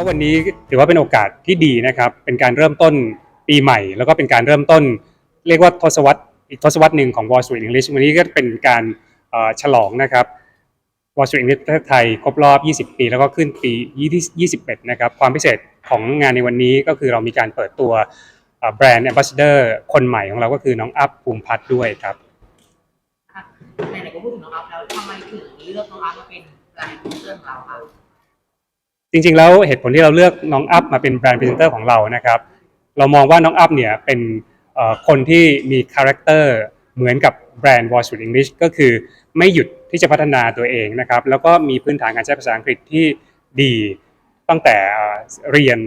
ก็วันนี้ถือว่าเป็นโอกาสที่ดีนะครับ เป็นการเริ่มต้นปีใหม่ แล้วก็เป็นการเริ่มต้น เรียกว่าทศวรรษอีกทศวรรษหนึ่งของ Wall Street English วันนี้ก็เป็นการฉลองนะครับ Wall Street English ประเทศไทยครบรอบ 20 ปี แล้วก็ขึ้นปี 21 นะครับ ความพิเศษของงานในวันนี้ก็คือเรามีการเปิดตัวแบรนด์ Ambassador คนใหม่ของเราก็คือน้องอัพภูมิพัฒน์ด้วยครับค่ะไหนๆก็พูดถึงน้องอัพแล้วทำไมถึงเลือกน้องอัพมาเป็นแบรนด์เสื้อของเราคะ จริง ๆ แล้วเหตุผลที่เราเลือกน้องอัพมาเป็นแบรนด์พรีเซนเตอร์ของเรานะครับ เรามองว่าน้องอัพเนี่ยเป็นคนที่มีคาแรคเตอร์เหมือนกับแบรนด์ Wall Street English ก็คือไม่หยุดที่จะพัฒนาตัวเองนะครับ แล้วก็มีพื้นฐานการใช้ภาษาอังกฤษที่ดีตั้งแต่เรียน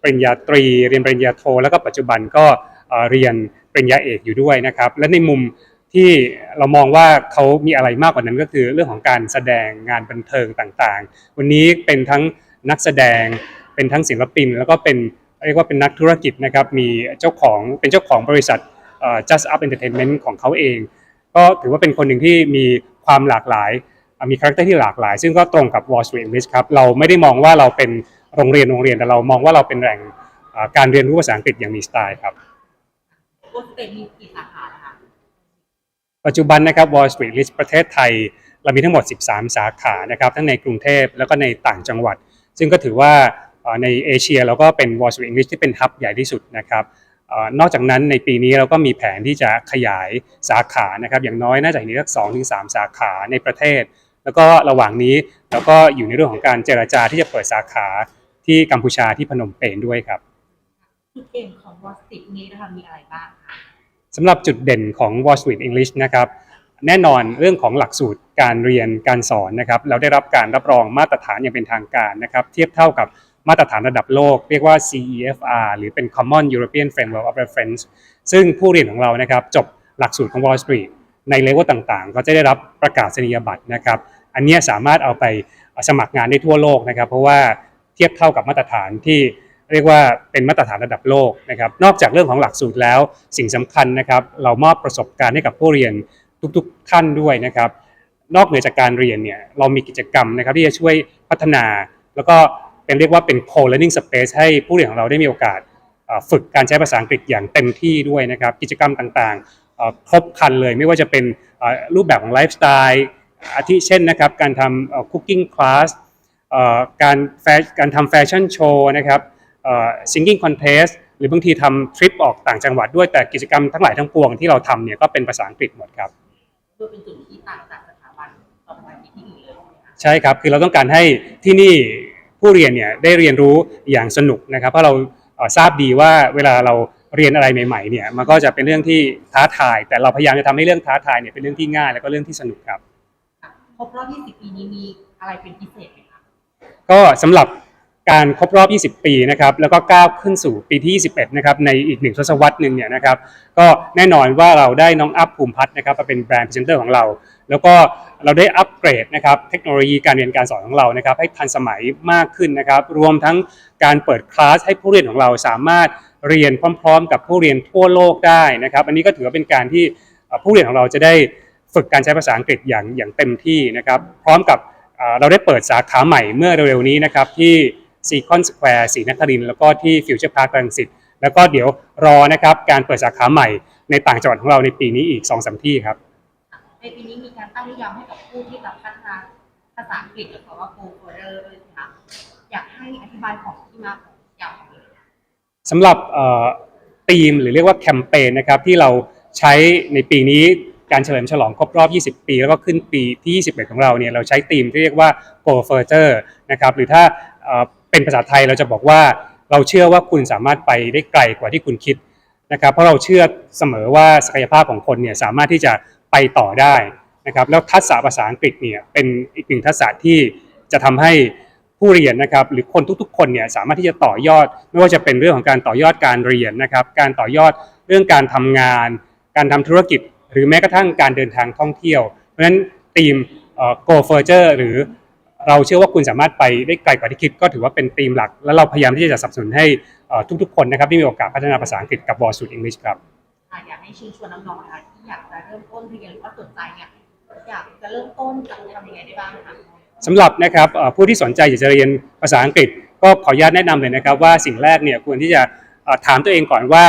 ปริญญาตรี เรียนปริญญาโท แล้วก็ปัจจุบันก็เอ่อเรียนปริญญาเอกอยู่ด้วยนะครับ และในมุมที่เรามองว่าเขามีอะไรมากกว่านั้นก็คือเรื่องของการแสดงงานบันเทิงต่างๆ วันนี้เป็นทั้ง นักแสดง เป็นทั้งศิลปิน แล้วก็เป็นเรียกว่าเป็นนักธุรกิจนะครับมีเจ้าของเป็นเจ้าของบริษัทเอ่อ Just Up Entertainment ของเขาเอง ก็ถือว่าเป็นคนหนึ่งที่มีความหลากหลายอะมีคาแรคเตอร์ที่หลากหลาย ซึ่งก็ตรงกับ Wall Street English ครับเราไม่ได้มองว่าเราเป็นโรงเรียนโรงเรียนแต่เรามองว่าเราเป็นแหล่งอ่าการเรียนรู้ภาษาอังกฤษอย่างมีสไตล์ครับโปรเตมีกี่สาขานะคะปัจจุบันนะครับ Wall Street List ประเทศไทย เรามีทั้งหมด 13 สาขานะครับ ทั้งในกรุงเทพแล้วก็ในต่างจังหวัด ซึ่งก็ถือว่าเอ่อในเอเชียเราก็เป็น Wall Street English ที่เป็นฮับใหญ่ที่สุดนะครับเอ่อนอกจากนั้นในปีนี้เราก็มีแผนที่จะขยายสาขานะครับอย่างน้อยน่าจะมีสักสองถึงสามสาขาในประเทศ แล้วก็ระหว่างนี้เราก็อยู่ในเรื่องของการเจรจาที่จะเปิดสาขาที่กัมพูชาที่พนมเปญด้วยครับจุดเด่นของวอสติกนี้นะคะมีอะไรบ้างคะสำหรับจุดเด่นของ Wall Street English นะครับ แน่นอนเรื่องของหลักสูตรการเรียนการสอนนะครับเราได้รับการรับรองมาตรฐานอย่างเป็นทางการนะครับเทียบเท่ากับมาตรฐานระดับโลก เรียกว่า CEFR หรือเป็น Common European Framework of Reference ซึ่งผู้เรียนของเรานะครับจบหลักสูตรของ Wall Street ในเลเวลต่างๆ ก็จะได้รับประกาศนียบัตรนะครับอันนี้สามารถเอาไปสมัครงานได้ทั่วโลกนะครับ เพราะว่าเทียบเท่ากับมาตรฐานที่เรียกว่าเป็นมาตรฐานระดับโลกนะครับนอกจากเรื่องของหลักสูตรแล้วสิ่งสำคัญนะครับเรามอบประสบการณ์ให้กับผู้เรียน ทุกๆท่านด้วยนะครับ นอกเหนือจากการเรียนเนี่ยเรามีกิจกรรมนะครับที่จะช่วยพัฒนา แล้วก็เป็นเรียกว่าเป็น co-learning space ให้ผู้เรียนของเราได้มีโอกาสฝึกการใช้ภาษาอังกฤษอย่างเต็มที่ด้วยนะครับ กิจกรรมต่างๆ ครบครันเลยไม่ว่าจะเป็นรูปแบบของไลฟ์สไตล์อาทิเช่นนะครับ การทำ cooking class เอ่อการแฟการทำแฟชั่นโชว์นะครับเอ่อ singing contest หรือบางทีทำทริปออกต่างจังหวัดด้วยแต่กิจกรรมทั้งหลายทั้งปวงที่เราทำเนี่ยก็เป็นภาษาอังกฤษหมดครับ เพื่อเป็นจุดที่ต่างจากสถาบันต่อไปที่อื่นเลยใช่ไหมคะใช่ครับคือเราต้องการให้ที่นี่ผู้เรียนเนี่ยได้เรียนรู้อย่างสนุกนะครับ เพราะเราเอ่อทราบดีว่าเวลาเราเรียนอะไรใหม่ๆเนี่ยมันก็จะเป็นเรื่องที่ท้าทาย แต่เราพยายามจะทำให้เรื่องท้าทายเนี่ยเป็นเรื่องที่ง่าย แล้วก็เรื่องที่สนุกครับค่ะครบรอบ 20 ปีนี้มีอะไรเป็นพิเศษไหมคะ ก็สำหรับ การครบรอบ 20 ปีนะครับแล้วก็ก้าวขึ้นสู่ปีที่ 21 นะครับในอีกหนึ่งทศวรรษหนึ่งเนี่ยนะครับก็แน่นอนว่าเราได้น้องอัพภูมิพัฒน์นะครับมาเป็นแบรนด์พรีเซนเตอร์ของเรา แล้วก็เราได้อัปเกรดนะครับเทคโนโลยีการเรียนการสอนของเรานะครับให้ทันสมัยมากขึ้นนะครับรวมทั้งการเปิดคลาสให้ผู้เรียนของเราสามารถเรียนพร้อม ๆ กับผู้เรียนทั่วโลกได้นะครับอันนี้ก็ถือว่าเป็นการที่ผู้เรียนของเราจะได้ฝึกการใช้ภาษาอังกฤษอย่างอย่างเต็มที่นะครับพร้อมกับเอ่อเราได้เปิดสาขาใหม่เมื่อเร็วๆนี้นะครับที่ ซีคอนสแควร์ศรีนครินทร์แล้วก็ที่ฟิวเจอร์พาร์ครังสิตแล้วก็เดี๋ยวรอนะครับการเปิดสาขาใหม่ในต่างจังหวัดของเราในปีนี้อีก2อสที่ครับในปีนี้มีการตั้งนิยามให้กับผู้ที่จะพัฒนาภาษาอังกฤษกับคำว่า go further ด้วยนะคะอยากให้อธิบายของที่มาของยาวของเลยสำหรับธีมหรือเรียกว่าแคมเปญนะครับที่เราใช้ในปีนี้การเฉลิมฉลองครบรอบ 20 ปี แล้วก็ขึ้นปีที่ 21 ของเราเนี่ยเราใช้ธีมที่เรียกว่า go further นะครับหรือถ้า เป็นภาษาไทยเราจะบอกว่าเราเชื่อว่าคุณสามารถไปได้ไกลกว่าที่คุณคิดนะครับ เพราะเราเชื่อเสมอว่าศักยภาพของคนเนี่ยสามารถที่จะไปต่อได้นะครับแล้วทักษะภาษาอังกฤษเนี่ยเป็นอีกหนึ่งทักษะที่จะทำให้ผู้เรียนนะครับหรือคนทุกๆ คนเนี่ยสามารถที่จะต่อยอด ไม่ว่าจะเป็นเรื่องของการต่อยอดการเรียนนะครับ การต่อยอดเรื่องการทำงาน การทำธุรกิจ หรือแม้กระทั่งการเดินทางท่องเที่ยว เพราะฉะนั้นทีม go further หรือ เราเชื่อว่าคุณสามารถไปได้ไกลกว่าที่คิดก็ถือว่าเป็นธีมหลัก แล้วเราพยายามที่จะสนับสนุนให้เอ่อทุกๆ คนนะครับที่มีโอกาสพัฒนาภาษาอังกฤษกับ Wall Street English ครับค่ะอยากให้เชิญชวนน้องๆนะคะที่อยากจะเริ่มต้นเรียนหรือว่าสนใจเนี่ยอยากจะเริ่มต้นจะทำยังไงได้บ้างคะสำหรับนะครับเอ่อผู้ที่สนใจอยากจะเรียนภาษาอังกฤษ ก็ขออนุญาตแนะนำเลยนะครับว่าสิ่งแรกเนี่ยควรที่จะเอ่อถามตัวเองก่อนว่า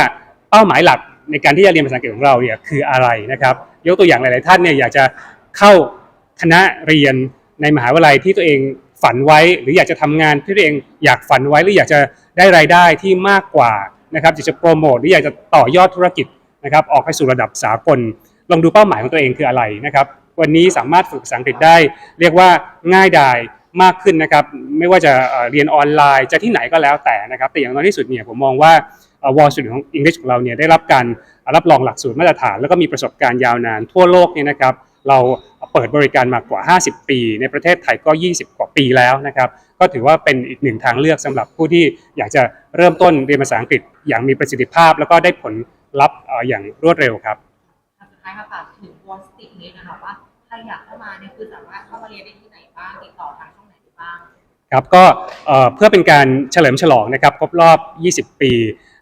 เป้าหมายหลักในการที่จะเรียนภาษาอังกฤษของเราเนี่ยคืออะไรนะครับ ยกตัวอย่างหลาย ๆ ท่านเนี่ยอยากจะเข้าคณะเรียน ในมหาวิทยาลัยที่ตัวเองฝันไว้ หรืออยากจะทำงานที่ตัวเองอยากฝันไว้หรืออยากจะได้รายได้ที่มากกว่านะครับอยากจะโปรโมทหรืออยากจะต่อยอดธุรกิจนะครับออกไปสู่ระดับสากล ลองดูเป้าหมายของตัวเองคืออะไรนะครับวันนี้สามารถฝึกภาษาอังกฤษได้ เรียกว่าง่ายดายมากขึ้นนะครับไม่ว่าจะเรียนออนไลน์จะที่ไหนก็แล้วแต่นะครับแต่อย่างน้อยที่สุดเนี่ยผมมองว่าวอลสุดของ English ของเราเนี่ยได้รับการรับรองหลักสูตรมาตรฐาน แล้วก็มีประสบการณ์ยาวนานทั่วโลกเนี่ยนะครับเรา เปิดบริการมากว่า 50 ปี ในประเทศไทยก็ 20 กว่าปีแล้วนะครับก็ถือว่าเป็นอีกหนึ่งทางเลือกสำหรับผู้ที่อยากจะเริ่มต้นเรียนภาษาอังกฤษอย่างมีประสิทธิภาพ แล้วก็ได้ผลลัพธ์เอ่ออย่างรวดเร็วครับสุดท้ายค่ะฝากถึงวอลสติกนี้นะคะว่าใครอยากเข้ามาเนี่ยคือสามารถเข้ามาเรียนได้ที่ไหนบ้างติดต่อทางช่องไหนได้บ้างครับก็เอ่อเพื่อเป็นการเฉลิมฉลองนะครับครบรอบ 20 ปี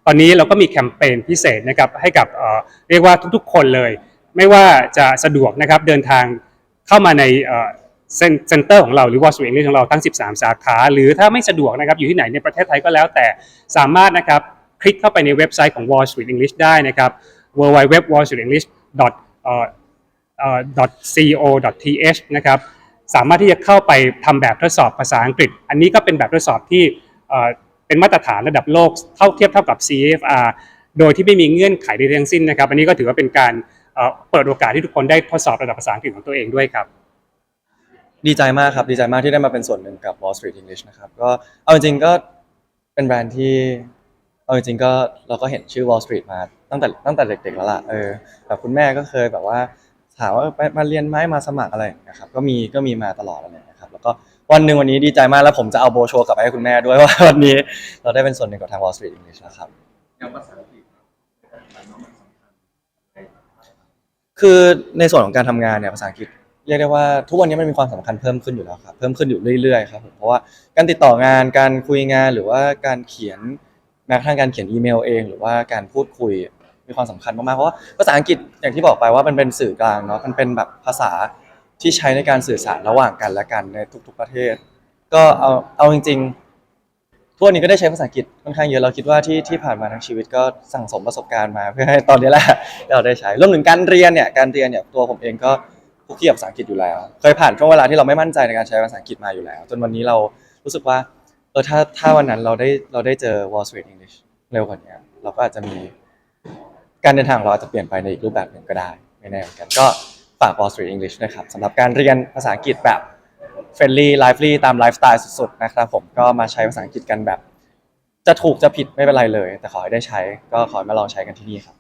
ตอนนี้เราก็มีแคมเปญพิเศษนะครับให้กับเอ่อเรียกว่าทุกๆ คนเลย ไม่ว่าจะสะดวกนะครับเดินทาง เข้ามาในเซ็นเซ็นเตอร์ของเราหรือวอ l ส t ี e ของเราทั้ง 13 สาขา หรือถ้าไม่สะดวกนะครับอยู่ที่ไหนในประเทศไทยก็แล้วแต่สามารถนะครับคลิกเข้าไปในเว็บไซต์ของ Wall Street English ได้นะครับ w w w w a l l s t r e e t e n g l i s h co th นะครับสามารถที่จะเข้าไปทำแบบทดสอบภาษาอังกฤษ อันนี้ก็เป็นแบบทดสอบที่เป็นมาตรฐานระดับโลกเท่าเทียบเท่ากับ CFR โดยที่ไม่มีเงื่อนไขใดทั้งสิ้นนะครับ อันนี้ก็ถือว่าเป็นการ เอ่อเปิดโอกาสที่ทุกคนได้ทดสอบระดับภาษาอังกฤษของตัวเองด้วยครับ ดีใจมากครับ ดีใจมากที่ได้มาเป็นส่วนหนึ่งกับ Wall Street English นะครับ ก็เอาจริงๆก็เป็นแบรนด์ที่เอาจริงๆก็เราก็เห็นชื่อ Wall Street มาตั้งแต่ตั้งแต่เด็กๆแล้วล่ะเออแบบคุณแม่ก็เคยแบบว่าถามว่าไปมาเรียนไหมมาสมัครอะไรอย่างเงี้ยครับ ก็มีก็มีมาตลอดอะไรอย่างเงี้ยครับ แล้วก็วันหนึ่งวันนี้ดีใจมากแล้วผมจะเอาโบรชัวร์กลับไปให้คุณแม่ด้วยว่าวันนี้เราได้เป็นส่วนหนึ่งกับทาง Wall Street English แล้วครับ อย่างภาษาอังกฤษ คือในส่วนของการทำงานเนี่ยภาษาอังกฤษเรียกได้ว่าทุกวันนี้มันมีความสำคัญเพิ่มขึ้นอยู่แล้วครับเพิ่มขึ้นอยู่เรื่อยๆครับผมเพราะว่าการติดต่องานการคุยงานหรือว่าการเขียนแม้กระทั่งการเขียนอีเมลเอง หรือว่าการพูดคุยมีความสำคัญมากๆเพราะว่าภาษาอังกฤษอย่างที่บอกไปว่ามันเป็นสื่อกลางเนาะมันเป็นแบบภาษาที่ใช้ในการสื่อสารระหว่างกันและกันในทุก ๆประเทศ ก็เอาเอาจริง ๆ ทุกวันนี้ก็ได้ใช้ภาษาอังกฤษค่อนข้างเยอะเราคิดว่าที่ที่ผ่านมาทั้งชีวิตก็สั่งสมประสบการณ์มาเพื่อให้ตอนนี้แหละเราได้ใช้รวมถึงการเรียนเนี่ยการเรียนเนี่ยตัวผมเองก็คุกคีกับภาษาอังกฤษอยู่แล้ว เคยผ่านช่วงเวลาที่เราไม่มั่นใจในการใช้ภาษาอังกฤษมาอยู่แล้ว จนวันนี้เรารู้สึกว่าเออถ้าถ้าวันนั้นเราได้เราได้เจอ Wall Street English เร็วกว่านี้เราก็อาจจะมีการเดินทางของเราอาจจะเปลี่ยนไปในอีกรูปแบบหนึ่งก็ได้ไม่แน่เหมือนกันก็ฝาก Wall Street English นะครับสำหรับการเรียนภาษาอังกฤษแบบ friendly lively ตามไลฟ์สไตล์สุดๆนะครับผมก็มาใช้ภาษาอังกฤษกันแบบ จะถูกจะผิดไม่เป็นไรเลย แต่ขอให้ได้ใช้ก็ขอให้มาลองใช้กันที่นี่ครับ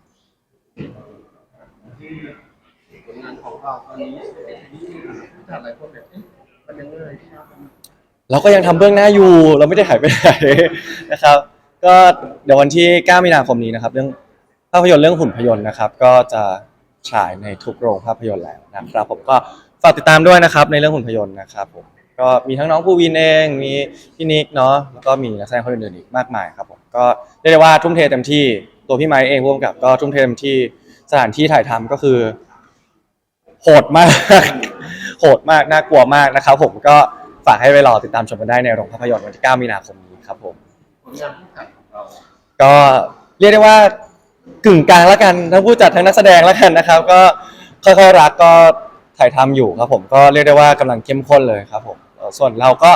ผลงานของเราตอนนี้ที่จัดหลายคนแบบเอ๊ะมันยังไงเราก็ยังทำเบื้องหน้าอยู่ เราไม่ได้หายไปไหนนะครับ ก็เดี๋ยววันที่ 9 มีนาคมนี้นะครับ เรื่องภาพยนตร์เรื่องหุ่นพยนต์นะครับ ก็จะฉายในทุกโรงภาพยนตร์แล้วนะครับ ผมก็ ฝากติดตามด้วยนะครับในเรื่องหุ่นพยนต์นะครับผมก็มีทั้งน้องภูวินเองมีพี่นิกเนาะแล้วก็มีนักแสดงคนอื่นๆอีกมากมายครับผมก็เรียกได้ว่าทุ่มเทเต็มที่ตัวพี่ไม้เองร่วมกับ ก็ทุ่มเทเต็มที่สถานที่ถ่ายทำก็คือ โหดมาก โหดมากน่ากลัวมากนะครับ ผมก็ฝากให้ไปรอติดตามชมกันได้ในโรงภาพยนตร์วันที่ 9 มีนาคมนี้ครับผมก็เรียกได้ว่ากึ่งกลางแล้วกันทั้งผู้จัดทั้งนักแสดงแล้วกันนะครับ ก็ค่อยๆรักก็ ถ่ายทำอยู่ครับผมก็เรียกได้ว่ากำลังเข้มข้นเลยครับผมเอ่อส่วนเราก็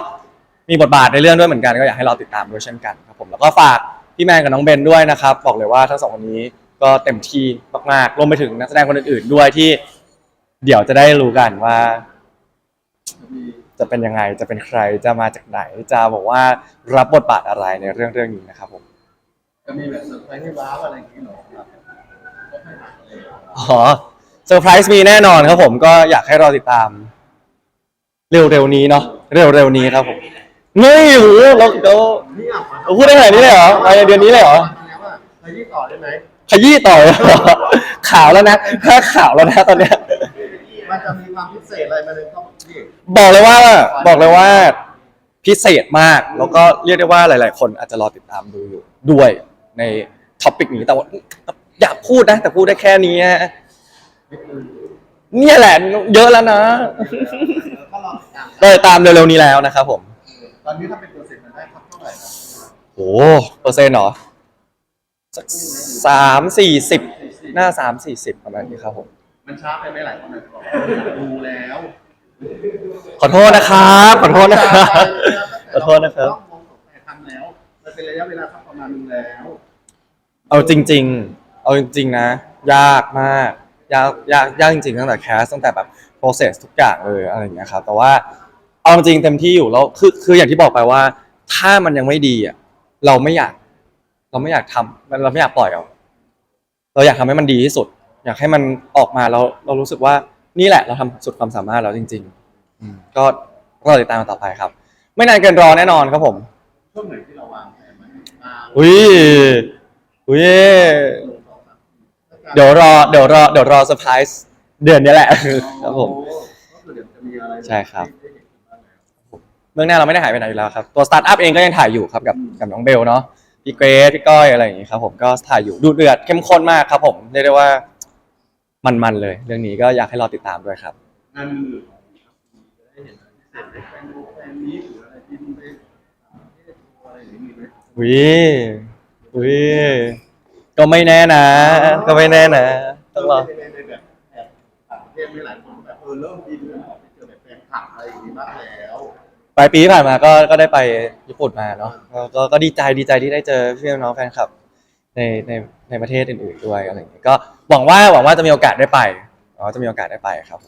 มีบทบาทในเรื่องด้วยเหมือนกันก็อยากให้เราติดตามด้วยเช่นกันครับผมแล้วก็ฝากพี่แมนกับน้องเบนด้วยนะครับบอกเลยว่าทั้งสองคนนี้ก็เต็มที่มากๆรวมไปถึงนักแสดงคนอื่นๆด้วยที่ เดี๋ยวจะได้รู้กันว่า จะมีจะเป็นยังไงจะเป็นใครจะมาจากไหน จะบอกว่ารับบทบาทอะไรในเรื่องเรื่องนี้นะครับผม จะมีแบบเซอร์ไพรส์ให้ว้าวอะไรอย่างนี้เหรอครับก็ให้หาเลยอ๋อ เซอร์ไพรส์มีแน่นอนครับผมก็อยากให้รอติดตาม เร็วๆนี้เนาะเร็วๆนี้ครับผมเฮ้ยโหเราเรานี่อะมาเราพูดได้ขนาดนี้เลยเหรอภายในเดือนนี้เลยเหรอแล้วอะไปที่ต่อได้ไหมขยี้ต่อเหรอข่าวแล้วนะค่าข่าวแล้วนะตอนเนี้ย มันจะมีความพิเศษอะไรมาเลยต้องที่บอกเลยว่าบอกเลยว่าพิเศษมาก แล้วก็เรียกได้ว่าหลาย ๆ คนอาจจะรอติดตามดูอยู่ด้วยในท็อปิกนี้แต่ว่าอยากพูดนะ แต่พูดได้แค่นี้อะ เนี่ยแหละเยอะแล้วนะก็ลองติดตามก็เลยตามเร็วๆนี้แล้วนะครับผม ตอนนี้ถ้าเป็นเปอร์เซ็นต์มันได้ครับเท่าไหร่ครับโอ้เปอร์เซ็นต์เหรอสักสามสี่สิบหน้าสามสี่สิบประมาณนี้ครับผม มันช้าไปไหมหลายคนอาจจะบอกดูแล้วขอโทษนะครับขอโทษนะครับขอโทษนะครับ ต้องมองสองแต่ทำแล้วมันเป็นระยะเวลาสักประมาณนึงแล้ว เอาจริง ๆ เอาจริง ๆ นะ ยากมาก ยากยากยากจริงๆตั้งแต่แคสตั้งแต่แบบ process ทุกอย่างเลยอะไรอย่างเงี้ยครับแต่ว่าเอาจริงๆเต็มที่อยู่แล้วคือคืออย่างที่บอกไปว่า ถ้ามันยังไม่ดีอะเราไม่อยาก เราไม่อยากทำเราไม่อยากปล่อยเอาเราอยากทำให้มันดีที่สุด อยากให้มันออกมาแล้วเรารู้สึกว่านี่แหละ เราทำสุดความสามารถแล้วจริงๆอืมก็รอติดตามกันต่อไปครับ ไม่นานเกินรอแน่นอนครับผมช่วงไหนที่เราวางแผนไว้อ่าอุ้ยอุ้ย เดี๋ยวรอเดี๋ยวรอเดี๋ยวรอเซอร์ไพรส์เดือนนี้แหละ ครับผม ก็คือเดี๋ยวจะมีอะไรใช่ครับ ได้เห็นกันบ้างแล้วเรื่องหน้าเราไม่ได้หายไปไหนอยู่แล้วครับ ตัวสตาร์ทอัพเองก็ยังถ่ายอยู่ครับกับกับน้องเบลเนาะพี่เกรซพี่ก้อยอะไรอย่างงี้ครับผมก็ถ่ายอยู่ดูเดือดเข้มข้นมากครับผมเรียกได้ว่ามันๆเลย เรื่องนี้ก็อยากให้รอติดตามด้วยครับ งานอื่นของครับจะได้เห็นอะไรพิเศษในแฟนแฟนนี้หรืออะไรที่มันไปต่างประเทศอะไรอย่างนี้มีไหม วิวิ ก็ไม่แน่นะ ก็ไม่แน่นะต้องรอ ในในแบบแอบต่างประเทศไม่หลายคนแบบเออเริ่มบินออกไปเจอแบบแฟนคลับอะไรอย่างนี้บ้างแล้วปลายปีที่ผ่านมาก็ก็ได้ไปญี่ปุ่นมาเนาะก็ก็ก็ดีใจดีใจที่ได้เจอพี่น้องแฟนคลับในในในประเทศอื่นๆด้วยอะไรอย่างเงี้ยก็หวังว่าหวังว่าจะมีโอกาสได้ไปหวังว่าจะมีโอกาสได้ไปครับ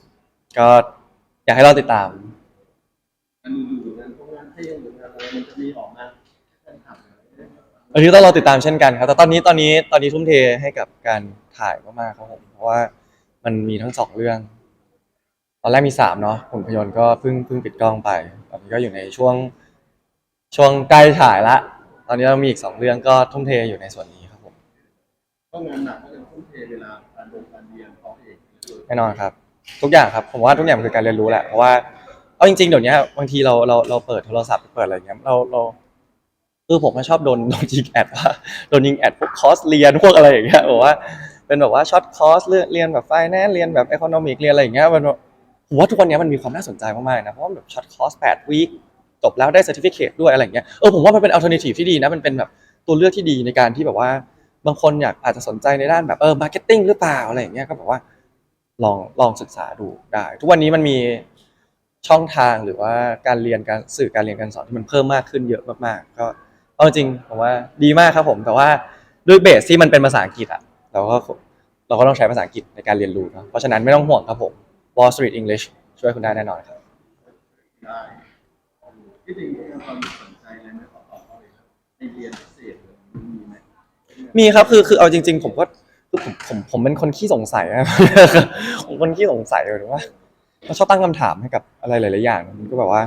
ก็อยากให้เราติดตามงานอื่นหรืองานพวกงานเที่ยวหรืองานอะไรมันจะมีออกมาแฟนคลับอะไร อย่างเงี้ยอันนี้ต้องรอติดตามเช่นกันครับ แต่ตอนนี้ตอนนี้ตอนนี้ทุ่มเทให้กับการถ่ายมากๆครับผม เพราะว่ามันมีทั้งสองเรื่อง ตอนแรกมีสามเนาะผลพยนตร์ก็เพิ่งเพิ่งปิดกล้องไป ตอนนี้ก็อยู่ในช่วงช่วงใกล้ถ่ายละ ตอนนี้เรามีอีกสองเรื่องก็ทุ่มเทอยู่ในส่วนนี้ครับผมก็งานหนักก็ยังทุ่มเทเวลาการลงการเรียนเพราะเอกเลยแน่นอนครับ ทุกอย่างครับ ผมว่าทุกอย่างมันคือการเรียนรู้แหละ เพราะว่าเอาจริงๆเดี๋ยวนี้บางทีเราเราเราเปิดโทรศัพท์เปิดอะไรอย่างเงี้ยเราเรา คือผมก็ชอบโดนโดนยิงแอดว่าโดนยิงแอดพวกคอร์สเรียนพวกอะไรอย่างเงี้ยบอกว่าเป็นแบบว่าช็อตคอร์สเรียนเรียนแบบไฟแนนซ์เรียนแบบเอคอนอมิกเรียนอะไรอย่างเงี้ยมันผมว่าทุกวันนี้มันมีความน่าสนใจมากๆนะเพราะว่าแบบช็อตคอร์สแปดวีคจบแล้วได้ certificate ด้วยอะไรอย่างเงี้ยเออผมว่ามันเป็น alternative ที่ดีนะมันเป็นแบบตัวเลือกที่ดีในการที่แบบว่า บางคนอยากอาจจะสนใจในด้านแบบเออ marketing หรือเปล่าอะไรอย่างเงี้ยก็แบบว่าลองลองศึกษาดูได้ ทุกวันนี้มันมีช่องทางหรือว่าการเรียนการสื่อการเรียนการสอนที่มันเพิ่มมากขึ้นเยอะมากๆก็ เอาจริงผมว่าดีมากครับผม แต่ว่าด้วยเบสที่มันเป็นภาษาอังกฤษอะเราก็เราก็ต้องใช้ภาษาอังกฤษในการเรียนรู้เนอะเพราะฉะนั้นไม่ต้องห่วงครับผม Wall Street English ช่วยคุณได้แน่นอนครับได้ที่จริงมีความสนใจอะไรไหมขอตอบเขาเลยครับในเรียนพิเศษเลยมีไหมมีครับคือคือเอาจริง ๆ ผมก็คือผมผมผมเป็นคนขี้สงสัยนะผมเป็นคนขี้สงสัยเลยว่าเราชอบตั้งคำถามให้กับอะไรหลาย ๆ อย่างมันก็แบบว่า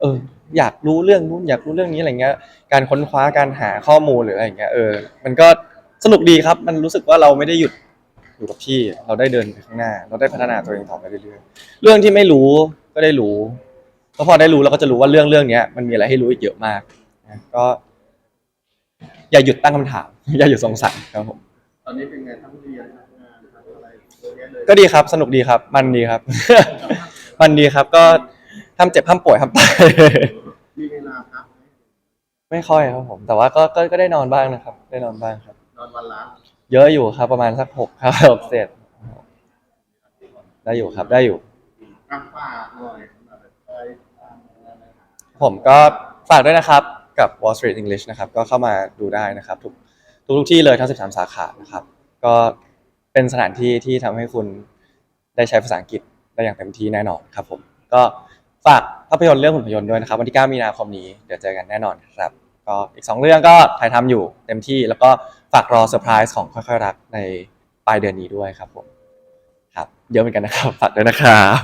เออ อยากรู้เรื่องนู้นอยากรู้เรื่องนี้อะไรเงี้ย การค้นคว้าการหาข้อมูลหรืออะไรอย่างเงี้ยเออ มันก็สนุกดีครับ มันรู้สึกว่าเราไม่ได้หยุดอยู่กับที่ เราได้เดินไปข้างหน้า เราได้พัฒนาตัวเองต่อไปเรื่อยๆ เรื่องที่ไม่รู้ก็ได้รู้แล้วพอได้รู้เราก็จะรู้ว่าเรื่องเรื่องเนี้ยมันมีอะไรให้รู้อีกเยอะมากนะก็ อย่าหยุดตั้งคำถาม อย่าหยุดสงสัยครับผม ตอนนี้เป็นไงทั้งเรียนทั้งงานทั้งอะไรเยอะแยะเลยก็ดีครับ สนุกดีครับ มันดีครับ มันดีครับก็ ทำเจ็บห้ามป่วยห้ามตายมีเวลาพักไหมไม่ค่อยครับผม แต่ว่าก็ก็ก็ได้นอนบ้างนะครับ ได้นอนบ้างครับ นอนวันละเยอะอยู่ครับ ประมาณสักหกครับหกเศษได้อยู่ครับได้อยู่กางฟ้าหน่อยสำหรับแบบไปตามงานนะครับผมก็ฝากด้วยนะครับกับ Wall Street English นะครับ ก็เข้ามาดูได้นะครับ ทุกทุกทุกที่เลยทั้ง 13 สาขานะครับ ก็เป็นสถานที่ที่ทำให้คุณได้ใช้ภาษาอังกฤษได้อย่างเต็มที่แน่นอนครับผมก็ ฝากภาพยนตร์เรื่องหุ่นพยนต์ด้วยนะครับ วันที่ 9 มีนาคมนี้เดี๋ยวเจอกันแน่นอนครับ ก็อีก 2 เรื่องก็ถ่ายทำอยู่เต็มที่ แล้วก็ฝากรอเซอร์ไพรส์ของค่อยๆรักในปลายเดือนนี้ด้วยครับผมครับเยอะเหมือนกันนะครับฝากด้วยนะครับ